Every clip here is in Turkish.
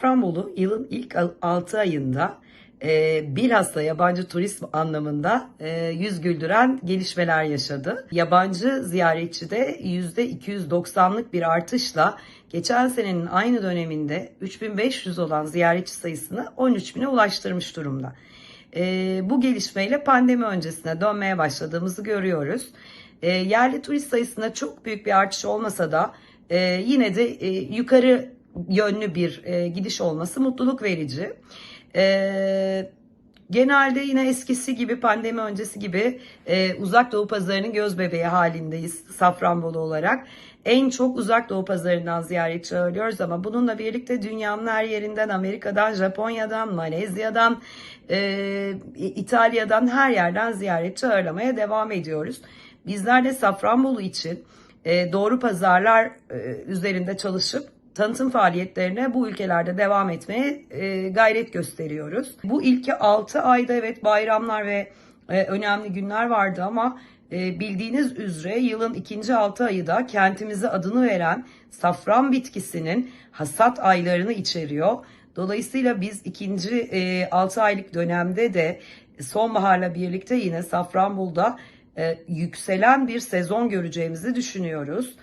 Safranbolu yılın ilk 6 ayında e, bilhassa yabancı turizm anlamında e, yüz güldüren gelişmeler yaşadı. Yabancı ziyaretçide %290'lık bir artışla geçen senenin aynı döneminde 3500 olan ziyaretçi sayısını 13.000'e ulaştırmış durumda. E, bu gelişmeyle pandemi öncesine dönmeye başladığımızı görüyoruz. E, yerli turist sayısında çok büyük bir artış olmasa da e, yine de e, yukarı yönlü bir e, gidiş olması mutluluk verici. E, genelde yine eskisi gibi pandemi öncesi gibi e, uzak doğu pazarının göz bebeği halindeyiz Safranbolu olarak. En çok uzak doğu pazarından ziyaretçi ağırlıyoruz ama bununla birlikte dünyanın her yerinden Amerika'dan, Japonya'dan, Malezya'dan, e, İtalya'dan her yerden ziyaretçi ağırlamaya devam ediyoruz. Bizler de Safranbolu için e, doğru pazarlar e, üzerinde çalışıp tanıtım faaliyetlerine bu ülkelerde devam etmeye e, gayret gösteriyoruz. Bu ilki 6 ayda evet bayramlar ve e, önemli günler vardı ama e, bildiğiniz üzere yılın ikinci 6 ayı da kentimize adını veren safran bitkisinin hasat aylarını içeriyor. Dolayısıyla biz ikinci e, 6 aylık dönemde de sonbaharla birlikte yine Safranbolu'da e, yükselen bir sezon göreceğimizi düşünüyoruz.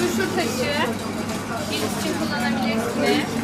Duşlu taşı, cilt için kullanabilirsiniz.